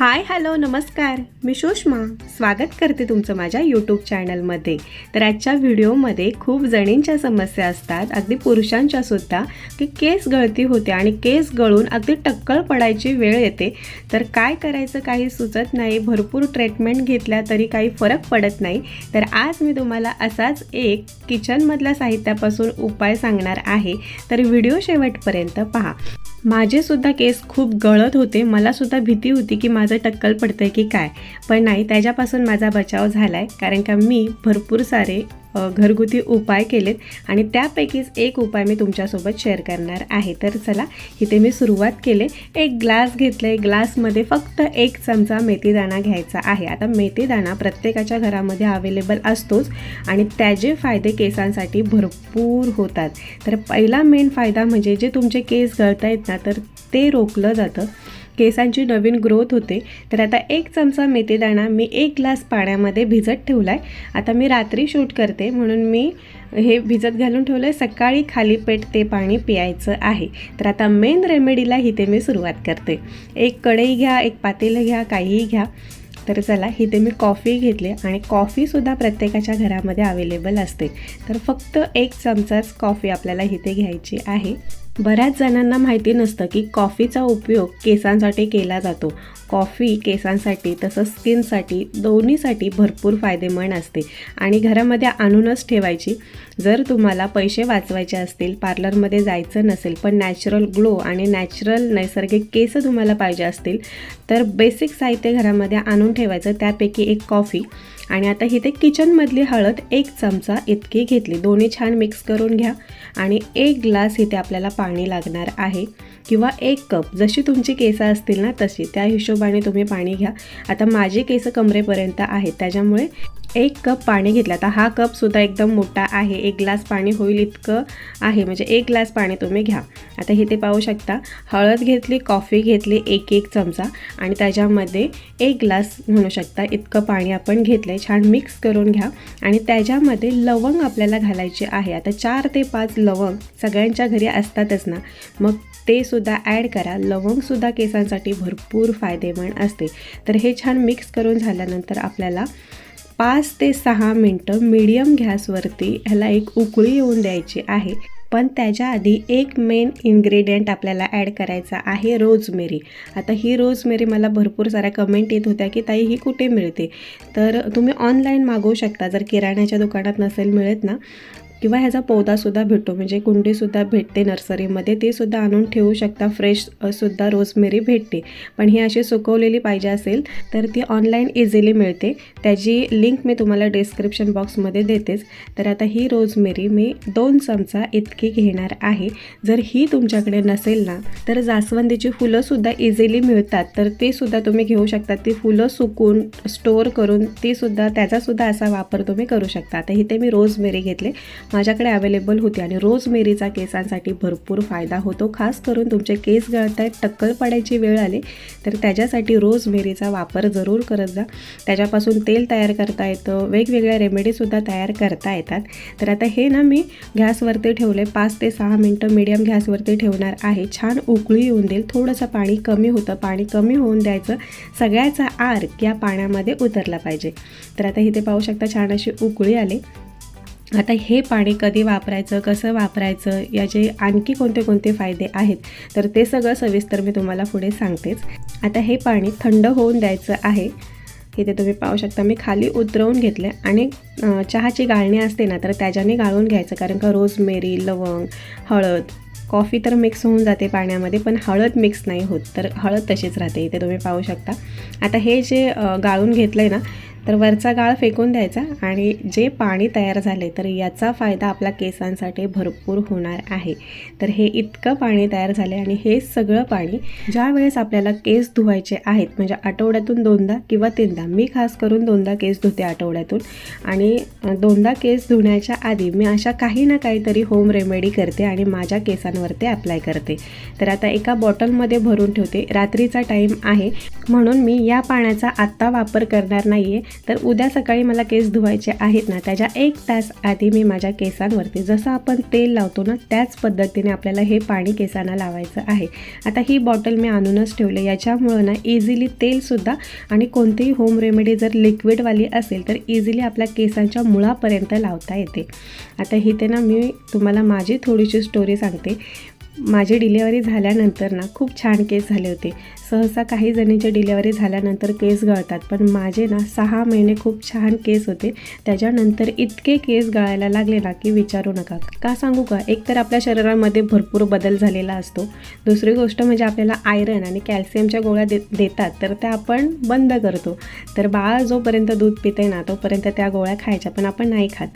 Hi hello नमस्कार. मी सुषमा. स्वागत करते तुमचं माझ्या यूट्यूब चॅनलमध्ये. तर आजच्या व्हिडिओमध्ये खूप जणींच्या समस्या असतात. अगदी पुरुषांच्या सुद्धा की केस गळती होते आणि केस गळून अगदी टक्कल पडायची वेळ येते. तर काय करायचं काही सुचत नाही. भरपूर ट्रीटमेंट घेतल्या तरी काही फरक पडत नाही. तर आज मी तुम्हाला असाच एक किचनमधल्या साहित्यापासून उपाय सांगणार आहे. तर व्हिडिओ शेवटपर्यंत पहा. माझेसुद्धा केस खूप गळत होते. मलासुद्धा भीती होती की माझं टक्कल पडतं आहे की काय. पण नाही त्याच्यापासून माझा बचाव झाला आहे कारण का मी भरपूर सारे घरगुती उपाय केलेत आणि त्यापैकीच एक उपाय मी तुमच्यासोबत शेअर करणार आहे. तर चला इथे मी सुरुवात केले. एक ग्लास घेतलं आहे ग्लासमध्ये फक्त एक चमचा मेथीदाणा घ्यायचा आहे. आता मेथीदाणा प्रत्येकाच्या घरामध्ये अवेलेबल असतोच आणि त्याचे फायदे केसांसाठी भरपूर होतात. तर पहिला मेन फायदा म्हणजे जे तुमचे केस गळत आहेत ना तर ते रोखलं जातं. केसांची नवीन ग्रोथ होते. तर आता एक चमचा मेथीदाणा मी एक ग्लास पाण्यामध्ये भिजत ठेवला आहे आता मी रात्री शूट करते म्हणून मी हे भिजत घालून ठेवलं आहे सकाळी खाली पेट ते पाणी प्यायचं आहे. तर आता मेन रेमेडीला इथे मी सुरुवात करते. एक कढई घ्या एक पातेलं घ्या काहीही घ्या. तर चला इथे मी कॉफी घेतली आणि कॉफीसुद्धा प्रत्येकाच्या घरामध्ये अवेलेबल असते. तर फक्त एक चमचाच कॉफी आपल्याला इथे घ्यायची आहे. बऱ्याच जणांना माहिती नसतं की कॉफीचा उपयोग केसांसाठी केला जातो. कॉफी केसांसाठी तसंच स्किनसाठी दोन्हीसाठी भरपूर फायदेमंद असते आणि घरामध्ये आणूनच ठेवायची. जर तुम्हाला पैसे वाचवायचे असतील पार्लरमध्ये जायचं नसेल पण नॅचरल ग्लो आणि नॅचरल नैसर्गिक केस तुम्हाला पाहिजे असतील तर बेसिक साहित्य घरामध्ये आणून ठेवायचं. त्यापैकी एक कॉफी. आणि आता इथे किचनमधली हळद एक चमचा इतकी घेतली. दोन्ही छान मिक्स करून घ्या. आणि एक ग्लास इथे आपल्याला पाणी लागणार आहे. किंवा एक कप जशी तुमची केसं असतील ना तशी. त्या हिशोबाने तुम्ही पाणी घ्या. आता माझी केसं कमरेपर्यंत आहेत. त्याच्यामुळे एक कप पाणी घेतलं. आता हा कपसुद्धा एकदम मोठा आहे. एक ग्लास पाणी होईल इतकं आहे. म्हणजे एक ग्लास पाणी तुम्ही घ्या. आता हे ते पाहू शकता. हळद घेतली कॉफी घेतली एक एक चमचा आणि त्याच्यामध्ये एक ग्लास म्हणू शकता. इतकं पाणी आपण घेतलं आहे छान मिक्स करून घ्या. आणि त्याच्यामध्ये लवंग आपल्याला घालायचे आहे. आता चार ते पाच लवंग सगळ्यांच्या घरी असतातच ना. मग ते सुद्धा ॲड करा. लवंगसुद्धा केसांसाठी भरपूर फायदेमंद असते. तर हे छान मिक्स करून झाल्यानंतर आपल्याला पाच ते सहा मिनटं मीडियम गॅसवरती ह्याला एक उकळी येऊन द्यायची आहे. पण त्याच्या आधी एक मेन इन्ग्रेडियंट आपल्याला ॲड करायचा आहे रोजमेरी आता ही रोजमेरी मला भरपूर साऱ्या कमेंट येत होत्या की ताई ही कुठे मिळते? तर तुम्ही ऑनलाईन मागवू शकता. जर किराण्याच्या दुकानात नसेल मिळत ना किंवा ह्याचा पौधासुद्धा भेटतो. म्हणजे कुंडीसुद्धा भेटते नर्सरीमध्ये. ते सुद्धा आणून ठेवू शकता. फ्रेश सुद्धा रोजमेरी भेटते. पण ही अशी सुकवलेली पाहिजे असेल तर ती ऑनलाईन इझिली मिळते. त्याची लिंक मी तुम्हाला डिस्क्रिप्शन बॉक्समध्ये देतेच. तर आता ही रोजमेरी मी दोन चमचा इतकी घेणार आहे. जर ही तुमच्याकडे नसेल ना तर जास्वंदीची फुलंसुद्धा इझिली मिळतात. तर ते सुद्धा तुम्ही घेऊ शकता. ती फुलं सुकून स्टोअर करून ती सुद्धा त्याचासुद्धा असा वापर तुम्ही करू शकता. आता इथे मी रोजमेरी घेतले. माझ्याकडे अवेलेबल होती आणि रोजमेरीचा केसांसाठी भरपूर फायदा होतो. खास करून तुमचे केस गळत आहेत टक्कल पडायची वेळ आली तर त्याच्यासाठी रोजमेरीचा वापर जरूर करत जा. त्याच्यापासून तेल तयार करता येतं वेगवेगळ्या रेमेडीसुद्धा तयार करता येतात. तर आता हे ना मी गॅसवरती ठेवले पाच ते सहा मिनटं मीडियम गॅसवरती ठेवणार आहे. छान उकळी येऊन देईल थोडंसं पाणी कमी होतं. पाणी कमी होऊन द्यायचं. सगळ्याचा आर्क या पाण्यामध्ये उतरला पाहिजे. तर आता इथे पाहू शकता छान अशी उकळी आली. आता हे पाणी कधी वापरायचं कसं वापरायचं याचे आणखी कोणते कोणते फायदे आहेत? तर ते सगळं सविस्तर मी तुम्हाला पुढे सांगतेच. आता हे पाणी थंड होऊन द्यायचं आहे. इथे तुम्ही पाहू शकता मी खाली उतरवून घेतले आणि चहाची गाळणी असते ना तर त्याच्याने गाळून घ्यायचं. कारण का रोजमेरी लवंग हळद कॉफी तर मिक्स होऊन जाते पाण्यामध्ये पण हळद मिक्स नाही होत. तर हळद तशीच राहते. इथे तुम्ही पाहू शकता. आता हे जे गाळून घेतलं आहे ना तर वरचा गाळ फेकून द्यायचा आणि जे पाणी तयार झाले तर याचा फायदा आपल्या केसांसाठी भरपूर होणार आहे. तर हे इतकं पाणी तयार झाले आणि हे सगळं पाणी ज्या वेळेस आपल्याला केस धुवायचे आहेत म्हणजे आठवड्यातून दोनदा किंवा तीनदा मी खास करून दोनदा केस धुते आठवड्यातून. आणि दोनदा केस धुण्याच्या आधी मी अशा काही ना काहीतरी होम रेमेडी करते आणि माझ्या केसांवरती अप्लाय करते. तर आता एका बॉटलमध्ये भरून ठेवते. रात्रीचा टाईम आहे म्हणून मी या पाण्याचा आत्ता वापर करणार नाही आहे तर उद्या सकाळी मला केस धुवायचे आहेत ना त्याच्या एक तास आधी मी माझ्या केसांवरती जसं आपण तेल लावतो ना त्याच पद्धतीने आपल्याला हे पाणी केसांना लावायचं आहे. आता ही बॉटल मी आणूनच ठेवले याच्यामुळं ना इझिली तेलसुद्धा आणि कोणतीही होम रेमेडी जर लिक्विडवाली असेल तर इझिली आपल्या केसांच्या मुळापर्यंत लावता येते. आता इथे ना मी तुम्हाला माझी थोडीशी स्टोरी सांगते. माझी डिलेवरी झाल्यानंतर ना खूप छान केस झाले होते. सहसा काही जणींचे डिलेवरी झाल्यानंतर केस गळतात पण माझे ना सहा महिने खूप छान केस होते. त्याच्यानंतर इतके केस गळायला लागले ना की विचारू नका. का सांगू का? एक तर आपल्या शरीरामध्ये भरपूर बदल झालेला असतो. दुसरी गोष्ट म्हणजे आपल्याला आयरन आणि कॅल्शियमच्या गोळ्या दे देतात तर त्या आपण बंद करतो. तर बाळ जोपर्यंत दूध पिते ना तोपर्यंत त्या गोळ्या खायच्या पण आपण नाही खात.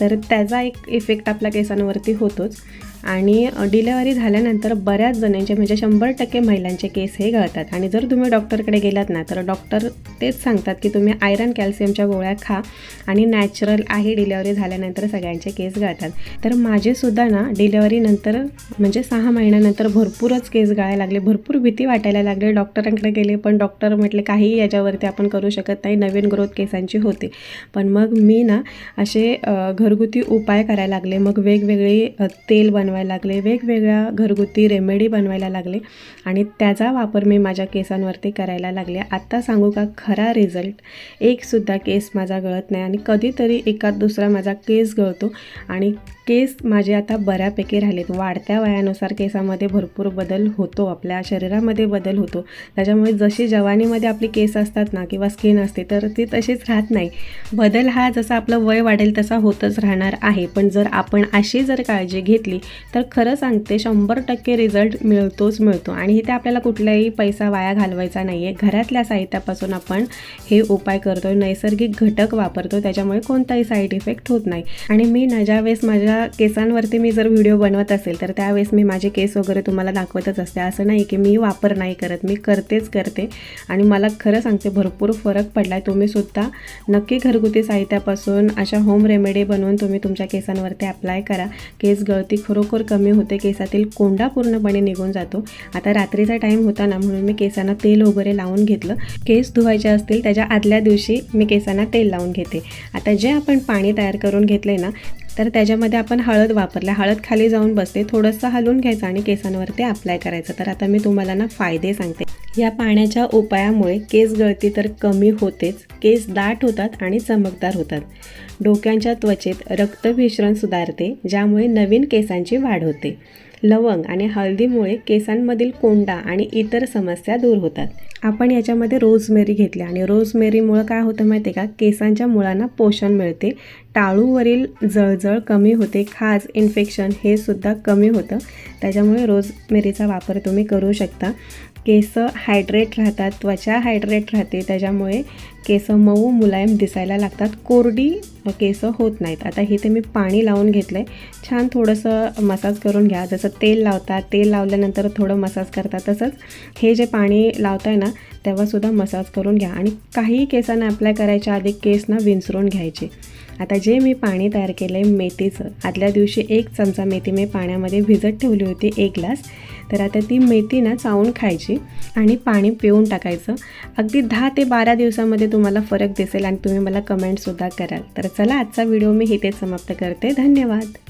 तर त्याचा एक इफेक्ट आपल्या केसांवरती होतोच. आणि डिलेवरी झाल्यानंतर बऱ्याच जणांचे म्हणजे शंभर टक्के महिलांचे केस हे गळतात. आणि जर तुम्ही डॉक्टरकडे गेलात ना तर डॉक्टर तेच सांगतात की तुम्ही आयरन कॅल्शियमच्या गोळ्या खा आणि नॅचरल आहे डिलेवरी झाल्यानंतर सगळ्यांचे केस गळतात. तर माझेसुद्धा ना डिलेवरीनंतर म्हणजे सहा महिन्यानंतर भरपूरच केस गाळायला लागले. भरपूर भीती वाटायला लागले. डॉक्टरांकडे गेले पण डॉक्टर म्हटले काहीही याच्यावरती आपण करू शकत नाही. नवीन ग्रोथ केसांची होते. पण मग मी ना असे घरगुती उपाय करायला लागले. मग वेगवेगळे तेल बनवायला लागले वेगवेगळ्या घरगुती रेमेडी बनवायला लागले आणि त्याचा वापर मी माझ्या केसांवरती करायला लागले. आत्ता सांगू का खरा रिझल्ट एकसुद्धा केस माझा गळत नाही आणि कधीतरी एकात दुसरा माझा केस गळतो आणि केस माझे आता बऱ्यापैकी राहिलेत. वाढत्या वयानुसार केसामध्ये भरपूर बदल होतो. आपल्या शरीरामध्ये बदल होतो. त्याच्यामुळे जशी जवानीमध्ये आपली केस असतात ना किंवा स्किन असते तर ती तशीच राहत नाही. बदल हा जसा आपलं वय वाढेल तसा होतच राहणार आहे. पण जर आपण अशी जर काळजी घेतली तर खरं सांगते शंभर टक्के रिझल्ट मिळतोच मिळतो. आणि इथे आपल्याला कुठलाही पैसा वाया घालवायचा नाही आहे घरातल्या साहित्यापासून आपण हे उपाय करतो नैसर्गिक घटक वापरतो त्याच्यामुळे कोणताही साईड इफेक्ट होत नाही. आणि मी ना ज्यावेळेस माझ्या केसांवरती मी जर व्हिडिओ बनवत असेल तर त्यावेळेस मी माझे केस वगैरे तुम्हाला दाखवतच असते. असं नाही की मी वापर नाही करत मी करतेच करते. आणि मला खरं सांगते भरपूर फरक पडला आहे तुम्ही सुद्धा नक्की घरगुती साहित्यापासून अशा होम रेमेडी बनवून तुम्ही तुमच्या केसांवरती अप्लाय करा. केस गळती खरोखर कमी होते केसातील कोंडा पूर्णपणे निघून जातो. आता रात्रीचा टाईम होता ना म्हणून मी केसांना तेल वगैरे लावून घेतलं. केस धुवायचे असतील त्याच्या आदल्या दिवशी मी केसांना तेल लावून घेते. आता जे आपण पाणी तयार करून घेतले ना तर त्याच्यामध्ये आपण हळद वापरल्या हळद खाली जाऊन बसते. थोडंसं हलवून घ्यायचं आणि केसांवर ते अप्लाय करायचं. तर आता मी तुम्हाला ना फायदे सांगते. या पाण्याच्या उपायामुळे केस गळती तर कमी होतेच. केस दाट होतात आणि चमकदार होतात. डोक्यांच्या त्वचेत रक्तभिश्रण सुधारते ज्यामुळे नवीन केसांची वाढ होते. लवंग आणि हळदीमुळे केसांमधील कोंडा आणि इतर समस्या दूर होतात. आपण याच्यामध्ये रोजमेरी घेतली आणि रोजमेरीमुळं काय होतं माहिती आहे का? केसांच्या मुळांना पोषण मिळते. टाळूवरील जळजळ कमी होते. खाज इन्फेक्शन हे सुद्धा कमी होतं. त्याच्यामुळे रोजमेरीचा वापर तुम्ही करू शकता. केस हायड्रेट राहतात त्वचा हायड्रेट राहते त्याच्यामुळे केस मऊ मुलायम दिसायला लागतात. कोरडी केस होत नाहीत. आता इथे मी पाणी लावून घेतलं आहे छान थोडंसं मसाज करून घ्या. जसं तेल लावतात तेल लावल्यानंतर थोडं मसाज करतात तसंच हे जे पाणी लावताय ना तेव्हासुद्धा मसाज करून घ्या. आणि काही केसांना अप्लाय करायच्या आधी केस ना विंचरून घ्यायचे. आता जे मी पाणी तयार केलं आहे मेथीचं आदल्या दिवशी एक चमचा मेथी मी पाण्यामध्ये भिजत ठेवली होती एक ग्लास. तर आता ती मेथी ना चावून खायची आणि पाणी पिऊन टाकायचं. अगदी दहा ते बारा दिवसामध्ये तुम्हाला फरक दिसेल आणि तुम्ही मला कमेंटसुद्धा कराल. तर चला आजचा व्हिडिओ मी इथेच समाप्त करते. धन्यवाद.